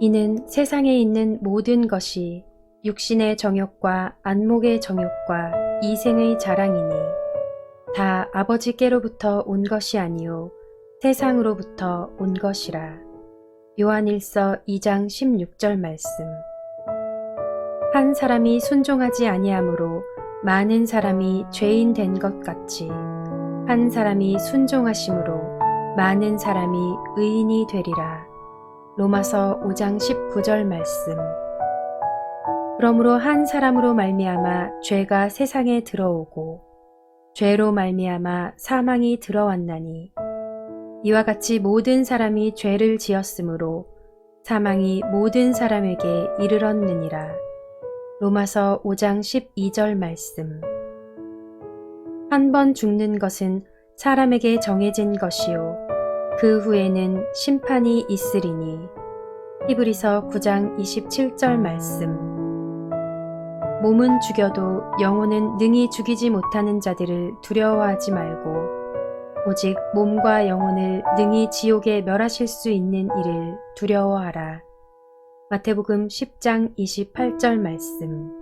이는 세상에 있는 모든 것이 육신의 정욕과 안목의 정욕과 이생의 자랑이니 다 아버지께로부터 온 것이 아니요 세상으로부터 온 것이라. 요한일서 2장 16절 말씀. 한 사람이 순종하지 아니하므로 많은 사람이 죄인 된 것 같이 한 사람이 순종하심으로 많은 사람이 의인이 되리라. 로마서 5장 19절 말씀. 그러므로 한 사람으로 말미암아 죄가 세상에 들어오고 죄로 말미암아 사망이 들어왔나니 이와 같이 모든 사람이 죄를 지었으므로 사망이 모든 사람에게 이르렀느니라. 로마서 5장 12절 말씀. 한 번 죽는 것은 사람에게 정해진 것이요. 그 후에는 심판이 있으리니. 히브리서 9장 27절 말씀. 몸은 죽여도 영혼은 능히 죽이지 못하는 자들을 두려워하지 말고 오직 몸과 영혼을 능히 지옥에 멸하실 수 있는 이를 두려워하라. 마태복음 10장 28절 말씀.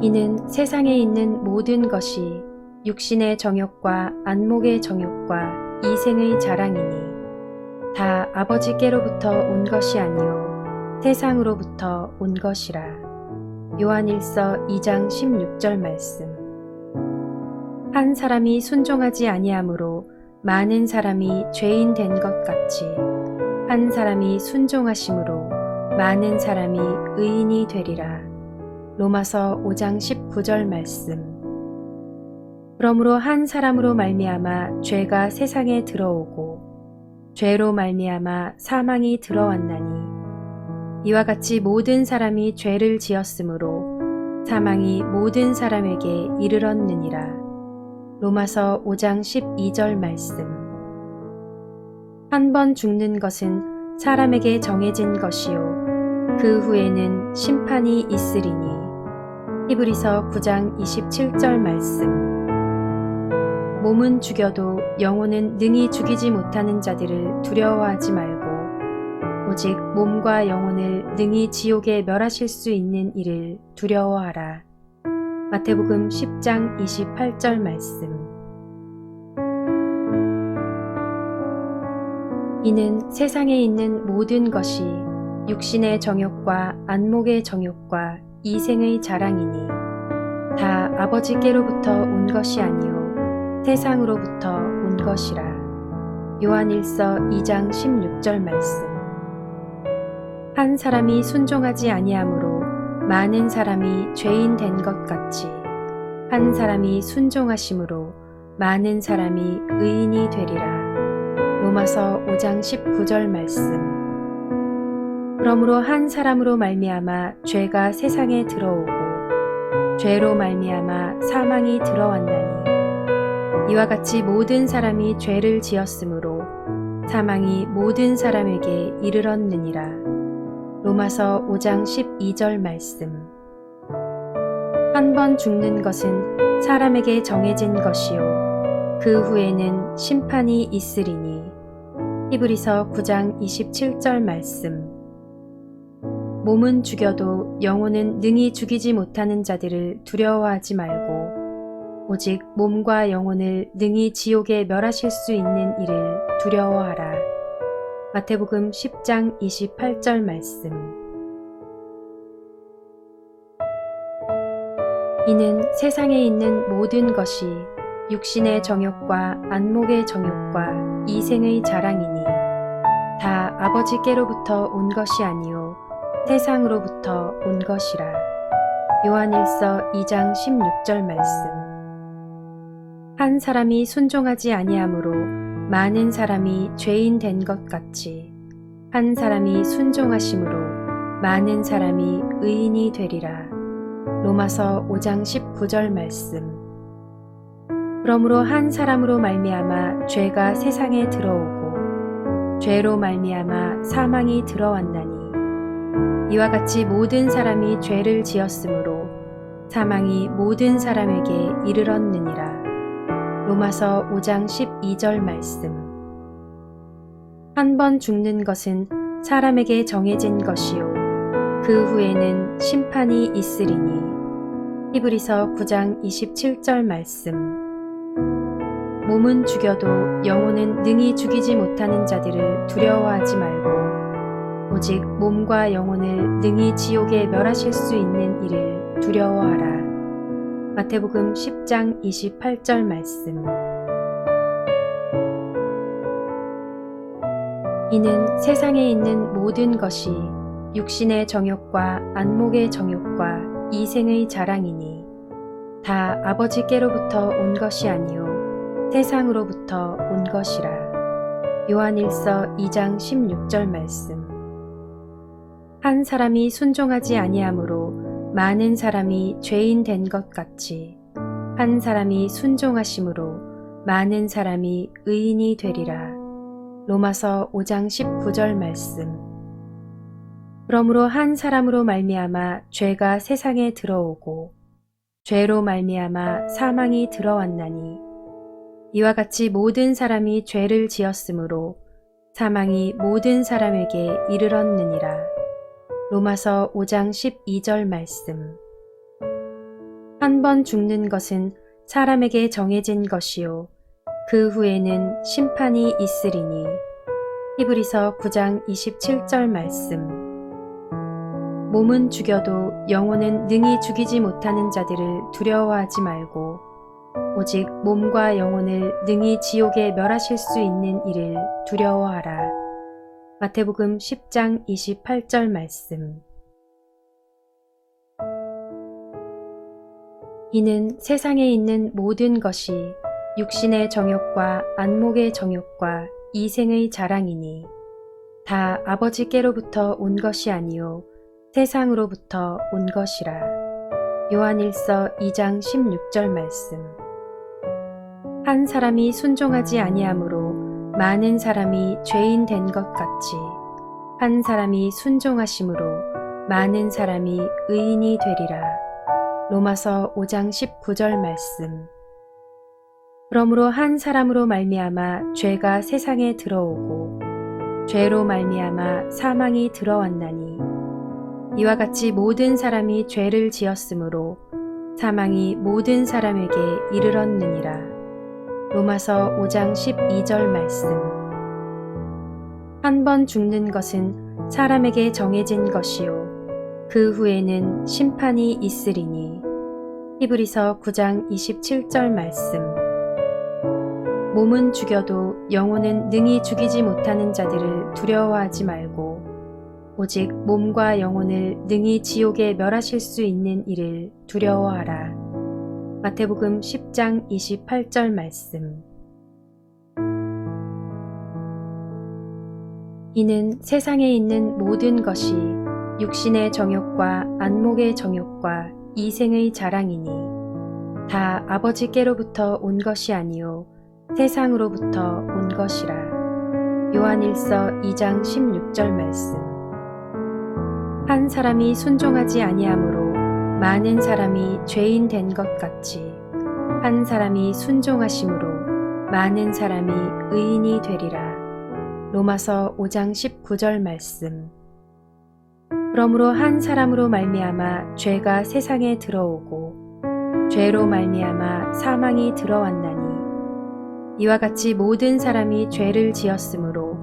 이는 세상에 있는 모든 것이 육신의 정욕과 안목의 정욕과 이 생의 자랑이니 다 아버지께로부터 온 것이 아니요 세상으로부터 온 것이라. 요한일서 2장 16절 말씀. 한 사람이 순종하지 아니하므로 많은 사람이 죄인 된 것 같이 한 사람이 순종하심으로 많은 사람이 의인이 되리라. 로마서 5장 19절 말씀. 그러므로 한 사람으로 말미암아 죄가 세상에 들어오고 죄로 말미암아 사망이 들어왔나니 이와 같이 모든 사람이 죄를 지었으므로 사망이 모든 사람에게 이르렀느니라. 로마서 5장 12절 말씀. 한 번 죽는 것은 사람에게 정해진 것이요. 그 후에는 심판이 있으리니. 히브리서 9장 27절 말씀. 몸은 죽여도 영혼은 능히 죽이지 못하는 자들을 두려워하지 말고 오직 몸과 영혼을 능히 지옥에 멸하실 수 있는 이를 두려워하라. 마태복음 10장 28절 말씀. 이는 세상에 있는 모든 것이 육신의 정욕과 안목의 정욕과 이생의 자랑이니 다 아버지께로부터 온 것이 아니요 세상으로부터 온 것이라. 요한일서 2장 16절 말씀. 한 사람이 순종하지 아니하므로 많은 사람이 죄인 된 것 같이 한 사람이 순종하심으로 많은 사람이 의인이 되리라. 로마서 5장 19절 말씀. 그러므로 한 사람으로 말미암아 죄가 세상에 들어오고 죄로 말미암아 사망이 들어왔나니 이와 같이 모든 사람이 죄를 지었으므로 사망이 모든 사람에게 이르렀느니라. 로마서 5장 12절 말씀. 한 번 죽는 것은 사람에게 정해진 것이요. 그 후에는 심판이 있으리니. 히브리서 9장 27절 말씀. 몸은 죽여도 영혼은 능히 죽이지 못하는 자들을 두려워하지 말고 오직 몸과 영혼을 능히 지옥에 멸하실 수 있는 이를 두려워하라. 마태복음 10장 28절 말씀. 이는 세상에 있는 모든 것이 육신의 정욕과 안목의 정욕과 이생의 자랑이니 다 아버지께로부터 온 것이 아니요 세상으로부터 온 것이라. 요한일서 2장 16절 말씀. 한 사람이 순종하지 아니하므로 많은 사람이 죄인 된 것 같이 한 사람이 순종하심으로 많은 사람이 의인이 되리라. 로마서 5장 19절 말씀. 그러므로 한 사람으로 말미암아 죄가 세상에 들어오고 죄로 말미암아 사망이 들어왔나니 이와 같이 모든 사람이 죄를 지었으므로 사망이 모든 사람에게 이르렀느니라. 로마서 5장 12절 말씀. 한 번 죽는 것은 사람에게 정해진 것이요 그 후에는 심판이 있으리니 히브리서 9장 27절 말씀 몸은 죽여도 영혼은 능히 죽이지 못하는 자들을 두려워하지 말고 오직 몸과 영혼을 능히 지옥에 멸하실 수 있는 이를 두려워하라. 마태복음 10장 28절 말씀 이는 세상에 있는 모든 것이 육신의 정욕과 안목의 정욕과 이생의 자랑이니 다 아버지께로부터 온 것이 아니요 세상으로부터 온 것이라. 요한일서 2장 16절 말씀. 한 사람이 순종하지 아니하므로 많은 사람이 죄인 된 것 같이 한 사람이 순종하심으로 많은 사람이 의인이 되리라. 로마서 5장 19절 말씀. 그러므로 한 사람으로 말미암아 죄가 세상에 들어오고 죄로 말미암아 사망이 들어왔나니 이와 같이 모든 사람이 죄를 지었으므로 사망이 모든 사람에게 이르렀느니라. 로마서 5장 12절 말씀. 한 번 죽는 것은 사람에게 정해진 것이요 그 후에는 심판이 있으리니 히브리서 9장 27절 말씀 몸은 죽여도 영혼은 능히 죽이지 못하는 자들을 두려워하지 말고 오직 몸과 영혼을 능히 지옥에 멸하실 수 있는 이를 두려워하라. 마태복음 10장 28절 말씀 이는 세상에 있는 모든 것이 육신의 정욕과 안목의 정욕과 이생의 자랑이니 다 아버지께로부터 온 것이 아니요 세상으로부터 온 것이라. 요한일서 2장 16절 말씀. 한 사람이 순종하지 아니하므로 많은 사람이 죄인 된 것 같이 한 사람이 순종하심으로 많은 사람이 의인이 되리라. 로마서 5장 19절 말씀. 그러므로 한 사람으로 말미암아 죄가 세상에 들어오고 죄로 말미암아 사망이 들어왔나니 이와 같이 모든 사람이 죄를 지었으므로 사망이 모든 사람에게 이르렀느니라. 로마서 5장 12절 말씀. 한 번 죽는 것은 사람에게 정해진 것이요 그 후에는 심판이 있으리니 히브리서 9장 27절 말씀. 몸은 죽여도 영혼은 능히 죽이지 못하는 자들을 두려워하지 말고 오직 몸과 영혼을 능히 지옥에 멸하실 수 있는 이를 두려워하라. 마태복음 10장 28절 말씀. 이는 세상에 있는 모든 것이 육신의 정욕과 안목의 정욕과 이생의 자랑이니 다 아버지께로부터 온 것이 아니요 세상으로부터 온 것이라. 요한일서 2장 16절 말씀. 한 사람이 순종하지 아니하므로 많은 사람이 죄인 된 것 같이 한 사람이 순종하심으로 많은 사람이 의인이 되리라. 로마서 5장 19절 말씀. 그러므로 한 사람으로 말미암아 죄가 세상에 들어오고 죄로 말미암아 사망이 들어왔나니 이와 같이 모든 사람이 죄를 지었으므로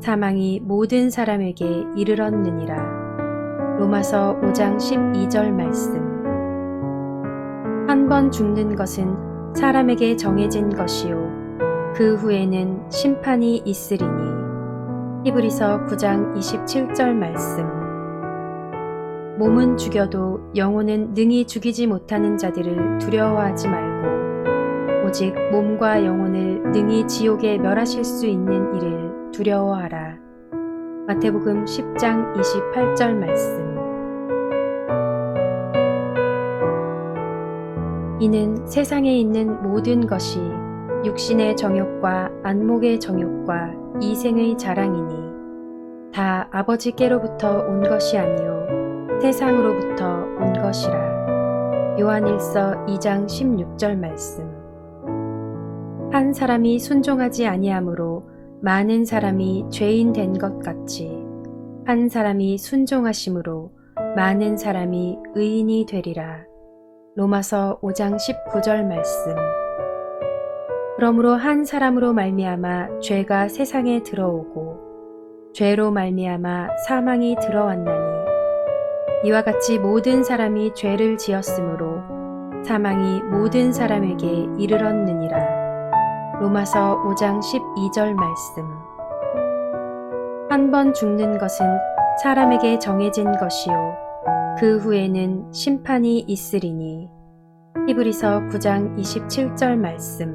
사망이 모든 사람에게 이르렀느니라. 로마서 5장 12절 말씀. 한 번 죽는 것은 사람에게 정해진 것이요 그 후에는 심판이 있으리니 히브리서 9장 27절 말씀. 몸은 죽여도 영혼은 능히 죽이지 못하는 자들을 두려워하지 말고 오직 몸과 영혼을 능히 지옥에 멸하실 수 있는 이를 두려워하라. 마태복음 10장 28절 말씀. 이는 세상에 있는 모든 것이 육신의 정욕과 안목의 정욕과 이생의 자랑이니 다 아버지께로부터 온 것이 아니요 세상으로부터 온 것이라. 요한일서 2장 16절 말씀. 한 사람이 순종하지 아니하므로 많은 사람이 죄인 된 것 같이 한 사람이 순종하심으로 많은 사람이 의인이 되리라. 로마서 5장 19절 말씀. 그러므로 한 사람으로 말미암아 죄가 세상에 들어오고 죄로 말미암아 사망이 들어왔나니 이와 같이 모든 사람이 죄를 지었으므로 사망이 모든 사람에게 이르렀느니라. 로마서 5장 12절 말씀. 한 번 죽는 것은 사람에게 정해진 것이요. 그 후에는 심판이 있으리니. 히브리서 9장 27절 말씀.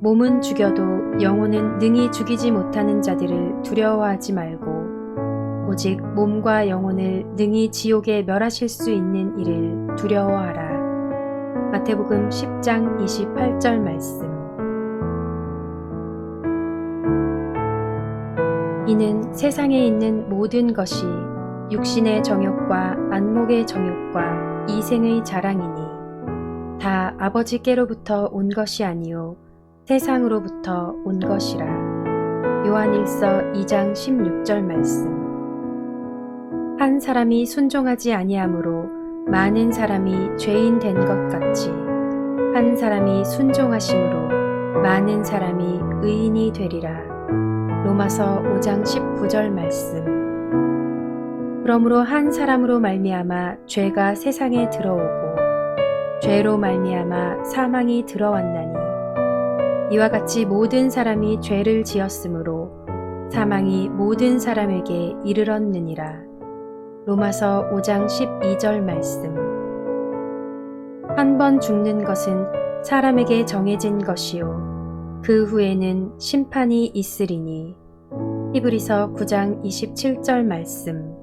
몸은 죽여도 영혼은 능히 죽이지 못하는 자들을 두려워하지 말고 오직 몸과 영혼을 능히 지옥에 멸하실 수 있는 이를 두려워하라. 마태복음 10장 28절 말씀. 이는 세상에 있는 모든 것이 육신의 정욕과 안목의 정욕과 이생의 자랑이니 다 아버지께로부터 온 것이 아니요 세상으로부터 온 것이라. 요한일서 2장 16절 말씀. 한 사람이 순종하지 아니하므로 많은 사람이 죄인 된 것 같이 한 사람이 순종하심으로 많은 사람이 의인이 되리라. 로마서 5장 19절 말씀. 그러므로 한 사람으로 말미암아 죄가 세상에 들어오고 죄로 말미암아 사망이 들어왔나니 이와 같이 모든 사람이 죄를 지었으므로 사망이 모든 사람에게 이르렀느니라. 로마서 5장 12절 말씀. 한 번 죽는 것은 사람에게 정해진 것이요. 그 후에는 심판이 있으리니. 히브리서 9장 27절 말씀.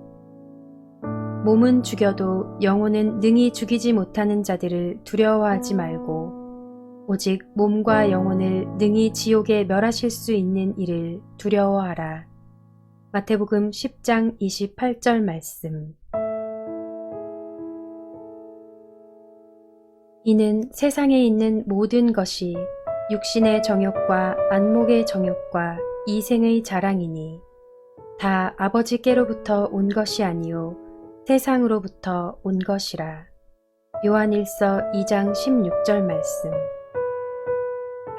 몸은 죽여도 영혼은 능히 죽이지 못하는 자들을 두려워하지 말고 오직 몸과 영혼을 능히 지옥에 멸하실 수 있는 이를 두려워하라. 마태복음 10장 28절 말씀. 이는 세상에 있는 모든 것이 육신의 정욕과 안목의 정욕과 이생의 자랑이니 다 아버지께로부터 온 것이 아니요 세상으로부터 온 것이라. 요한일서 2장 16절 말씀.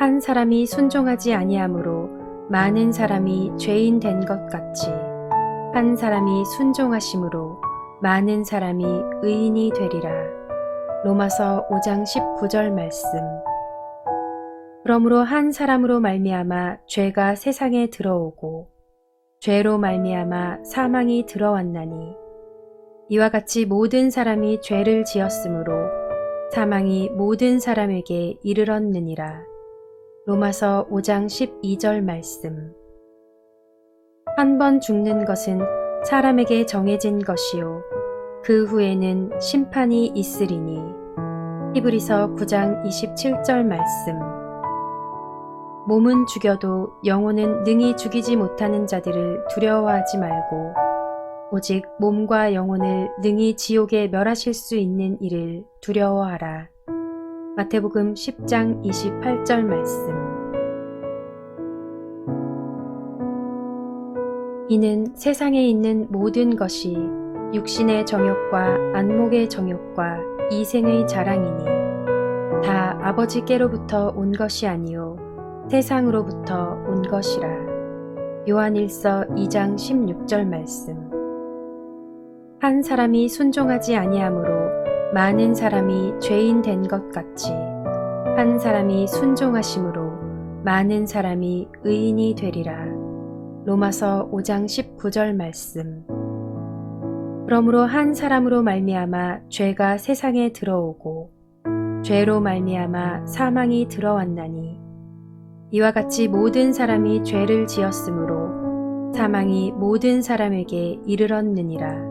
한 사람이 순종하지 아니하므로 많은 사람이 죄인 된 것 같이 한 사람이 순종하심으로 많은 사람이 의인이 되리라. 로마서 5장 19절 말씀. 그러므로 한 사람으로 말미암아 죄가 세상에 들어오고 죄로 말미암아 사망이 들어왔나니 이와 같이 모든 사람이 죄를 지었으므로 사망이 모든 사람에게 이르렀느니라. 로마서 5장 12절 말씀. 한 번 죽는 것은 사람에게 정해진 것이요. 그 후에는 심판이 있으리니. 히브리서 9장 27절 말씀. 몸은 죽여도 영혼은 능히 죽이지 못하는 자들을 두려워하지 말고 오직 몸과 영혼을 능히 지옥에 멸하실 수 있는 이를 두려워하라. 마태복음 10장 28절 말씀. 이는 세상에 있는 모든 것이 육신의 정욕과 안목의 정욕과 이생의 자랑이니 다 아버지께로부터 온 것이 아니요 세상으로부터 온 것이라. 요한일서 2장 16절 말씀. 한 사람이 순종하지 아니하므로 많은 사람이 죄인 된 것 같이 한 사람이 순종하심으로 많은 사람이 의인이 되리라. 로마서 5장 19절 말씀. 그러므로 한 사람으로 말미암아 죄가 세상에 들어오고 죄로 말미암아 사망이 들어왔나니 이와 같이 모든 사람이 죄를 지었으므로 사망이 모든 사람에게 이르렀느니라.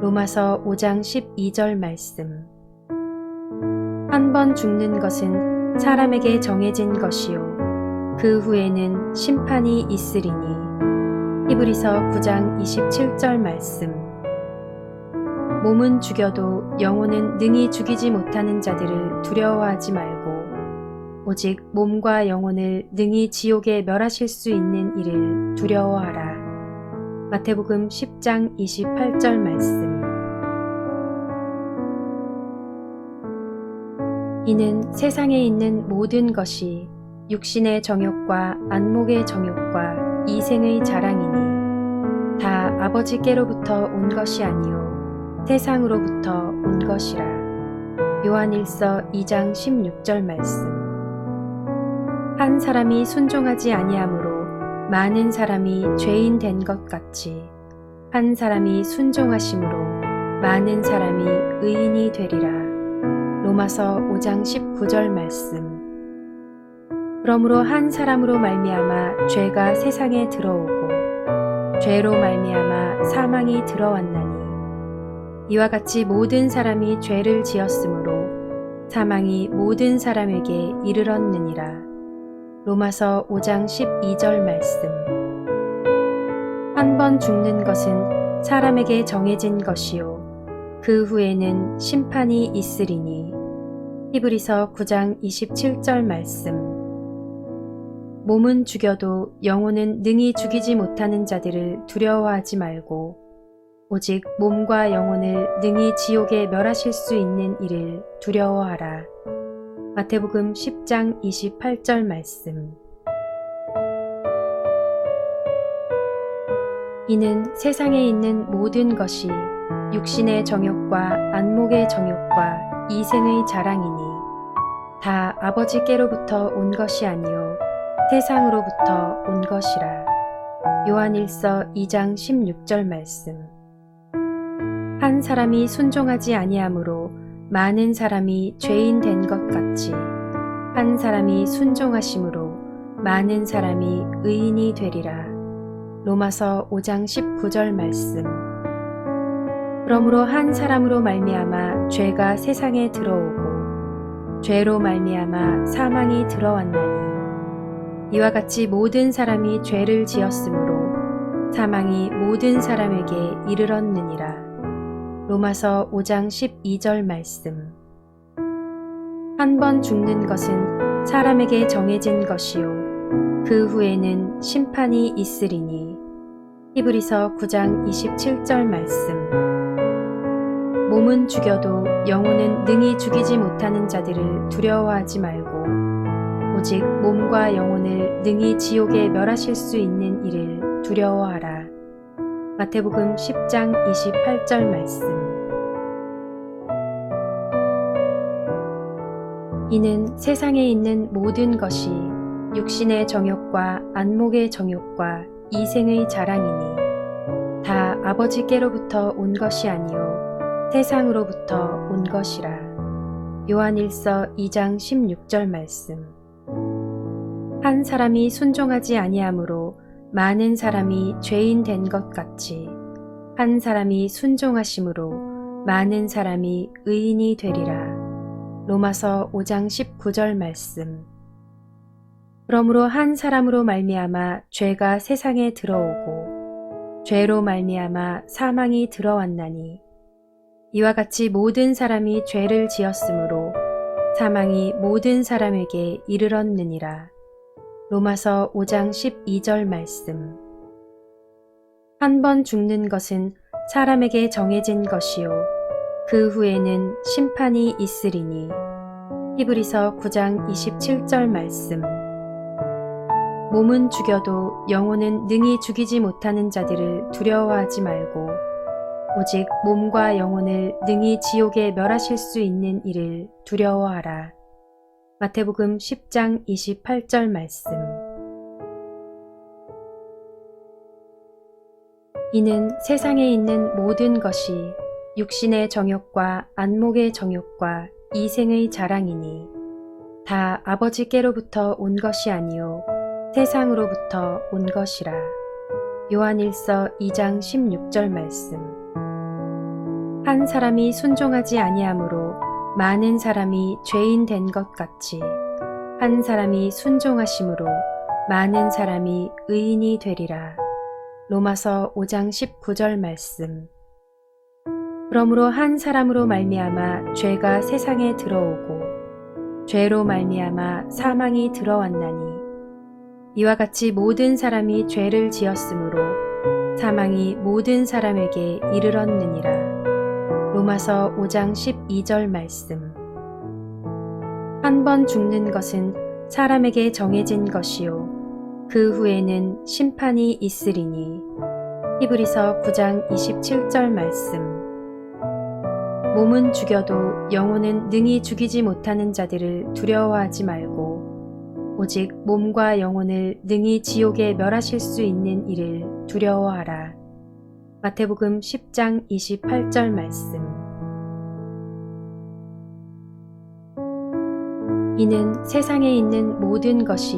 로마서 5장 12절 말씀. 한 번 죽는 것은 사람에게 정해진 것이요. 그 후에는 심판이 있으리니. 히브리서 9장 27절 말씀. 몸은 죽여도 영혼은 능히 죽이지 못하는 자들을 두려워하지 말고 오직 몸과 영혼을 능히 지옥에 멸하실 수 있는 이를 두려워하라. 마태복음 10장 28절 말씀. 이는 세상에 있는 모든 것이 육신의 정욕과 안목의 정욕과 이생의 자랑이니 다 아버지께로부터 온 것이 아니요 세상으로부터 온 것이라. 요한일서 2장 16절 말씀. 한 사람이 순종하지 아니하므로 많은 사람이 죄인 된 것 같이 한 사람이 순종하심으로 많은 사람이 의인이 되리라. 로마서 5장 19절 말씀. 그러므로 한 사람으로 말미암아 죄가 세상에 들어오고 죄로 말미암아 사망이 들어왔나니 이와 같이 모든 사람이 죄를 지었으므로 사망이 모든 사람에게 이르렀느니라. 로마서 5장 12절 말씀. 한 번 죽는 것은 사람에게 정해진 것이요. 그 후에는 심판이 있으리니. 히브리서 9장 27절 말씀. 몸은 죽여도 영혼은 능히 죽이지 못하는 자들을 두려워하지 말고 오직 몸과 영혼을 능히 지옥에 멸하실 수 있는 이를 두려워하라. 마태복음 10장 28절 말씀. 이는 세상에 있는 모든 것이 육신의 정욕과 안목의 정욕과 이 생의 자랑이니 다 아버지께로부터 온 것이 아니요 세상으로부터 온 것이라. 요한일서 2장 16절 말씀. 한 사람이 순종하지 아니하므로 많은 사람이 죄인 된 것 같이 한 사람이 순종하심으로 많은 사람이 의인이 되리라. 로마서 5장 19절 말씀. 그러므로 한 사람으로 말미암아 죄가 세상에 들어오고 죄로 말미암아 사망이 들어왔나니 이와 같이 모든 사람이 죄를 지었으므로 사망이 모든 사람에게 이르렀느니라. 로마서 5장 12절 말씀. 한 번 죽는 것은 사람에게 정해진 것이요. 그 후에는 심판이 있으리니. 히브리서 9장 27절 말씀. 몸은 죽여도 영혼은 능히 죽이지 못하는 자들을 두려워하지 말고 오직 몸과 영혼을 능히 지옥에 멸하실 수 있는 이를 두려워하라. 마태복음 10장 28절 말씀. 이는 세상에 있는 모든 것이 육신의 정욕과 안목의 정욕과 이생의 자랑이니 다 아버지께로부터 온 것이 아니요 세상으로부터 온 것이라. 요한일서 2장 16절 말씀. 한 사람이 순종하지 아니하므로 많은 사람이 죄인 된 것 같이 한 사람이 순종하심으로 많은 사람이 의인이 되리라. 로마서 5장 19절 말씀. 그러므로 한 사람으로 말미암아 죄가 세상에 들어오고 죄로 말미암아 사망이 들어왔나니 이와 같이 모든 사람이 죄를 지었으므로 사망이 모든 사람에게 이르렀느니라. 로마서 5장 12절 말씀. 한 번 죽는 것은 사람에게 정해진 것이요. 그 후에는 심판이 있으리니. 히브리서 9장 27절 말씀. 몸은 죽여도 영혼은 능히 죽이지 못하는 자들을 두려워하지 말고 오직 몸과 영혼을 능히 지옥에 멸하실 수 있는 이를 두려워하라. 마태복음 10장 28절 말씀. 이는 세상에 있는 모든 것이 육신의 정욕과 안목의 정욕과 이생의 자랑이니 다 아버지께로부터 온 것이 아니요 세상으로부터 온 것이라. 요한일서 2장 16절 말씀. 한 사람이 순종하지 아니하므로 많은 사람이 죄인 된 것 같이 한 사람이 순종하심으로 많은 사람이 의인이 되리라. 로마서 5장 19절 말씀. 그러므로 한 사람으로 말미암아 죄가 세상에 들어오고 죄로 말미암아 사망이 들어왔나니 이와 같이 모든 사람이 죄를 지었으므로 사망이 모든 사람에게 이르렀느니라. 로마서 5장 12절 말씀. 한 번 죽는 것은 사람에게 정해진 것이요. 그 후에는 심판이 있으리니. 히브리서 9장 27절 말씀. 몸은 죽여도 영혼은 능히 죽이지 못하는 자들을 두려워하지 말고 오직 몸과 영혼을 능히 지옥에 멸하실 수 있는 이를 두려워하라. 마태복음 10장 28절 말씀. 이는 세상에 있는 모든 것이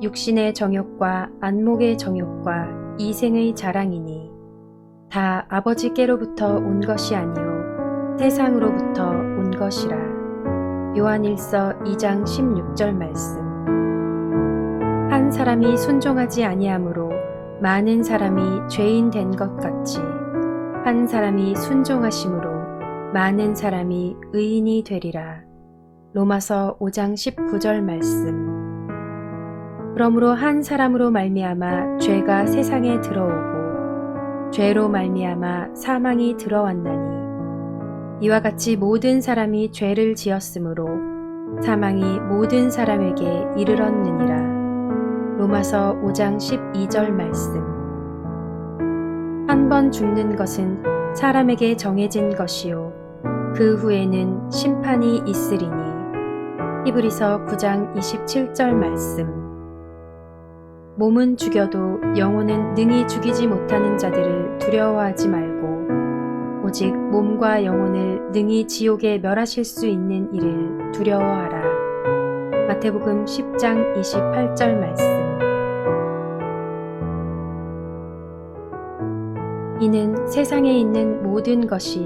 육신의 정욕과 안목의 정욕과 이생의 자랑이니 다 아버지께로부터 온 것이 아니요 세상으로부터 온 것이라. 요한일서 2장 16절 말씀. 한 사람이 순종하지 아니하므로 많은 사람이 죄인 된 것 같이 한 사람이 순종하심으로 많은 사람이 의인이 되리라. 로마서 5장 19절 말씀. 그러므로 한 사람으로 말미암아 죄가 세상에 들어오고 죄로 말미암아 사망이 들어왔나니 이와 같이 모든 사람이 죄를 지었으므로 사망이 모든 사람에게 이르렀느니라. 로마서 5장 12절 말씀. 한 번 죽는 것은 사람에게 정해진 것이요. 그 후에는 심판이 있으리니. 히브리서 9장 27절 말씀. 몸은 죽여도 영혼은 능히 죽이지 못하는 자들을 두려워하지 말고 오직 몸과 영혼을 능히 지옥에 멸하실 수 있는 이를 두려워하라. 마태복음 10장 28절 말씀. 이는 세상에 있는 모든 것이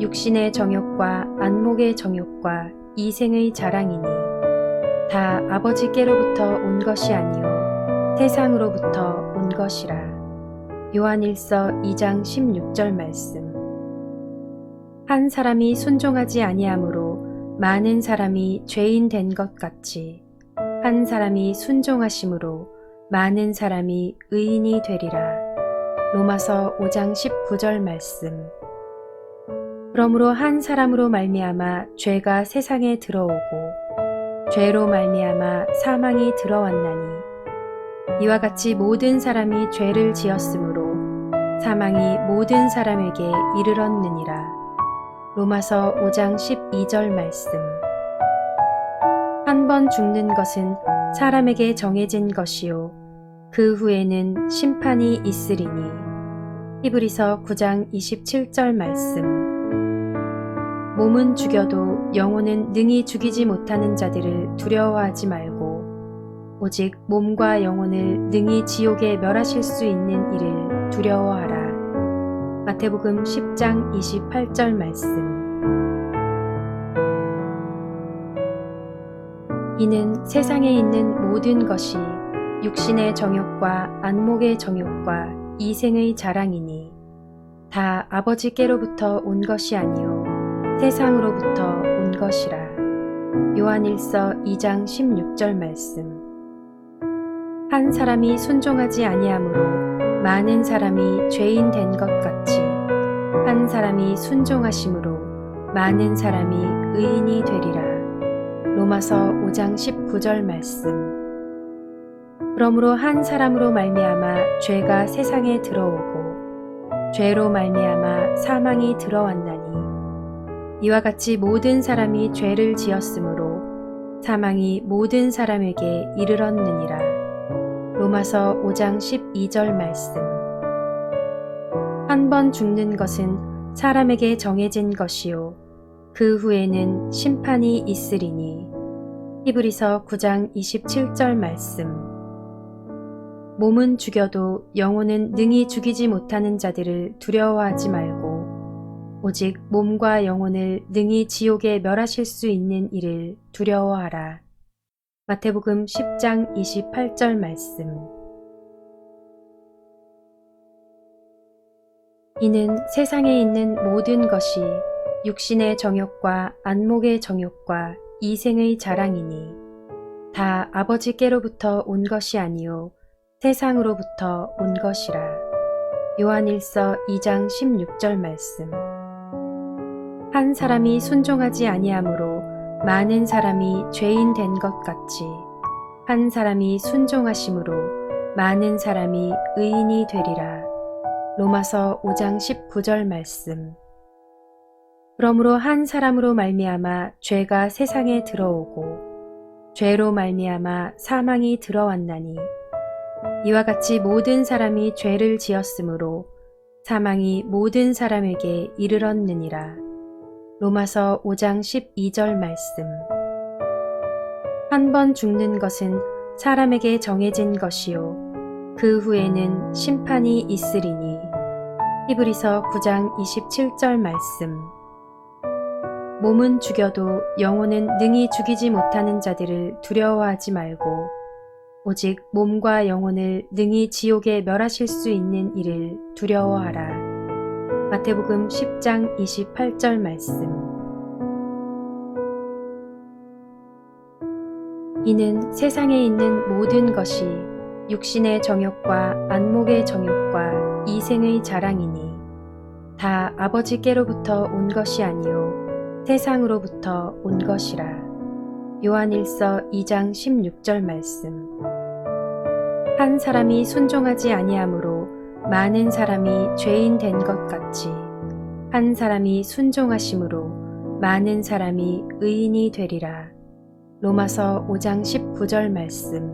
육신의 정욕과 안목의 정욕과 이생의 자랑이니 다 아버지께로부터 온 것이 아니요 세상으로부터 온 것이라. 요한일서 2장 16절 말씀. 한 사람이 순종하지 아니하므로 많은 사람이 죄인 된 것 같이 한 사람이 순종하심으로 많은 사람이 의인이 되리라. 로마서 5장 19절 말씀. 그러므로 한 사람으로 말미암아 죄가 세상에 들어오고 죄로 말미암아 사망이 들어왔나니 이와 같이 모든 사람이 죄를 지었으므로 사망이 모든 사람에게 이르렀느니라. 로마서 5장 12절 말씀. 한 번 죽는 것은 사람에게 정해진 것이요. 그 후에는 심판이 있으리니. 히브리서 9장 27절 말씀. 몸은 죽여도 영혼은 능히 죽이지 못하는 자들을 두려워하지 말고 오직 몸과 영혼을 능히 지옥에 멸하실 수 있는 이를 두려워하라. 마태복음 10장 28절 말씀. 이는 세상에 있는 모든 것이 육신의 정욕과 안목의 정욕과 이생의 자랑이니 다 아버지께로부터 온 것이 아니요 세상으로부터 온 것이라. 요한일서 2장 16절 말씀. 한 사람이 순종하지 아니하므로 많은 사람이 죄인 된 것 같이 한 사람이 순종하심으로 많은 사람이 의인이 되리라. 로마서 5장 19절 말씀. 그러므로 한 사람으로 말미암아 죄가 세상에 들어오고 죄로 말미암아 사망이 들어왔나니 이와 같이 모든 사람이 죄를 지었으므로 사망이 모든 사람에게 이르렀느니라. 로마서 5장 12절 말씀. 한 번 죽는 것은 사람에게 정해진 것이요. 그 후에는 심판이 있으리니. 히브리서 9장 27절 말씀. 몸은 죽여도 영혼은 능히 죽이지 못하는 자들을 두려워하지 말고 오직 몸과 영혼을 능히 지옥에 멸하실 수 있는 이를 두려워하라. 마태복음 10장 28절 말씀. 이는 세상에 있는 모든 것이 육신의 정욕과 안목의 정욕과 이생의 자랑이니 다 아버지께로부터 온 것이 아니요 세상으로부터 온 것이라. 요한일서 2장 16절 말씀. 한 사람이 순종하지 아니하므로 많은 사람이 죄인 된 것 같이 한 사람이 순종하심으로 많은 사람이 의인이 되리라. 로마서 5장 19절 말씀. 그러므로 한 사람으로 말미암아 죄가 세상에 들어오고 죄로 말미암아 사망이 들어왔나니 이와 같이 모든 사람이 죄를 지었으므로 사망이 모든 사람에게 이르렀느니라. 로마서 5장 12절 말씀. 한 번 죽는 것은 사람에게 정해진 것이요. 그 후에는 심판이 있으리니. 히브리서 9장 27절 말씀. 몸은 죽여도 영혼은 능히 죽이지 못하는 자들을 두려워하지 말고 오직 몸과 영혼을 능히 지옥에 멸하실 수 있는 이를 두려워하라. 마태복음 10장 28절 말씀. 이는 세상에 있는 모든 것이 육신의 정욕과 안목의 정욕과 이생의 자랑이니 다 아버지께로부터 온 것이 아니요 세상으로부터 온 것이라. 요한일서 2장 16절 말씀. 한 사람이 순종하지 아니하므로 많은 사람이 죄인 된 것 같이 한 사람이 순종하심으로 많은 사람이 의인이 되리라. 로마서 5장 19절 말씀.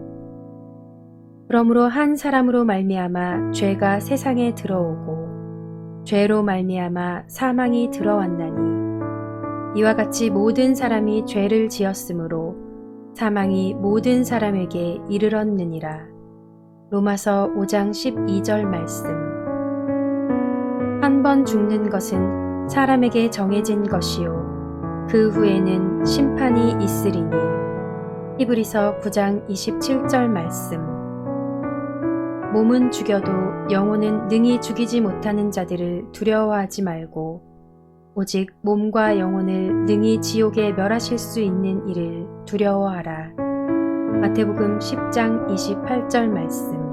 그러므로 한 사람으로 말미암아 죄가 세상에 들어오고 죄로 말미암아 사망이 들어왔나니 이와 같이 모든 사람이 죄를 지었으므로 사망이 모든 사람에게 이르렀느니라. 로마서 5장 12절 말씀. 한 번 죽는 것은 사람에게 정해진 것이요. 그 후에는 심판이 있으리니. 히브리서 9장 27절 말씀. 몸은 죽여도 영혼은 능히 죽이지 못하는 자들을 두려워하지 말고 오직 몸과 영혼을 능히 지옥에 멸하실 수 있는 이를 두려워하라. 마태복음 10장 28절 말씀.